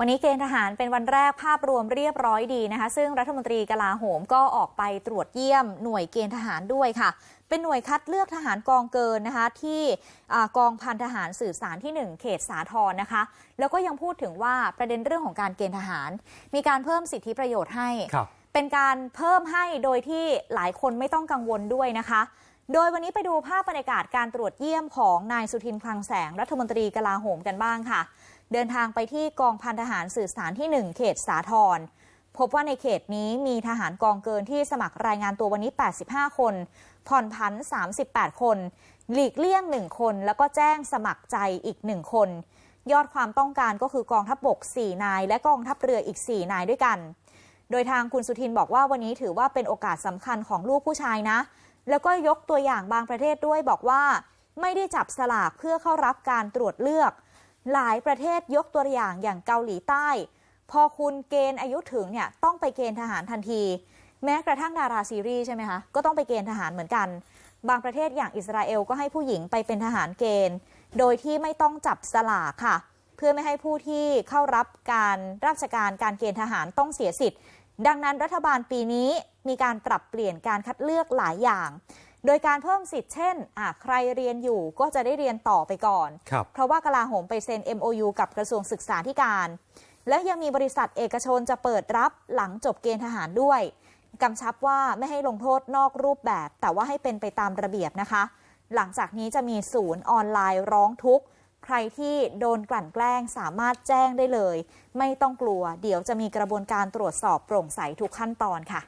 วันนี้เกณฑ์ทหารเป็นวันแรกภาพรวมเรียบร้อยดีนะคะ ซึ่งรัฐมนตรีกลาโหมก็ออกไปตรวจเยี่ยมหน่วยเกณฑ์ทหารด้วยค่ะ เป็นหน่วยคัดเลือกทหารกองเกินนะคะ ที่อ่ากองพันทหารสื่อสารที่ 1 เขตสาทรนะคะ แล้วก็ยังพูดถึงว่าประเด็นเรื่องของการเกณฑ์ทหาร มีการเพิ่มสิทธิประโยชน์ให้ครับเป็นการเพิ่มให้โดยที่หลายคนไม่ต้องกังวลด้วยนะคะ โดยวันนี้ไปดูภาพบรรยากาศการตรวจเยี่ยมของนายสุทินคลังแสงรัฐมนตรีกลาโหมกันบ้างค่ะ เดินทางไปที่กองพันทหารสื่อสารที่ 1 เขตสาทรพบว่าในเขตนี้มีทหารกองเกินที่สมัครรายงานตัววันนี้ 85 คน ผ่อนผัน 38 คน หลีกเลี่ยง 1 คน แล้วก็แจ้งสมัครใจอีก 1 คน ยอดความต้องการก็คือกองทัพบบก 4 นาย และกองทัพเรืออีก 4 นายด้วยกัน โดยทางคุณสุทินบอกว่าวันนี้ถือว่าเป็นโอกาสสำคัญของลูกผู้ชายนะ แล้วก็ยกตัวอย่างบางประเทศด้วยบอกว่า ไม่ได้จับสลากเพื่อเข้ารับการตรวจเลือก หลายประเทศยกตัวอย่างอย่างเกาหลีใต้ พอคุณเกณฑ์อายุถึงเนี่ยต้องไปเกณฑ์ทหารทันที แม้กระทั่งดาราซีรีส์ใช่ไหมคะก็ต้องไปเกณฑ์ทหารเหมือนกัน บางประเทศอย่างอิสราเอลก็ให้ผู้หญิงไปเป็นทหารเกณฑ์ โดยที่ไม่ต้องจับสลากค่ะ เพื่อไม่ให้ผู้ที่เข้ารับการราชการการเกณฑ์ทหารต้องเสียสิทธิ์ ดังนั้นรัฐบาลปีนี้มีการปรับเปลี่ยนการคัดเลือกหลายอย่าง โดยการเพิ่มสิทธิ์เช่นอะใครเรียนอยู่ก็จะได้เรียนต่อไปก่อนครับเพราะว่ากลาโหมไปเซ็น MOU กับกระทรวงศึกษาธิการ และยังมีบริษัทเอกชนจะเปิดรับหลังจบเกณฑ์ทหารด้วยกำชับว่าไม่ให้ลงโทษนอกรูปแบบ แต่ว่าให้เป็นไปตามระเบียบนะคะ หลังจากนี้จะมีศูนย์ออนไลน์ร้องทุกข์ ใครที่โดนกลั่นแกล้งสามารถแจ้งได้เลย ไม่ต้องกลัว เดี๋ยวจะมีกระบวนการตรวจสอบโปร่งใสทุกขั้นตอนค่ะ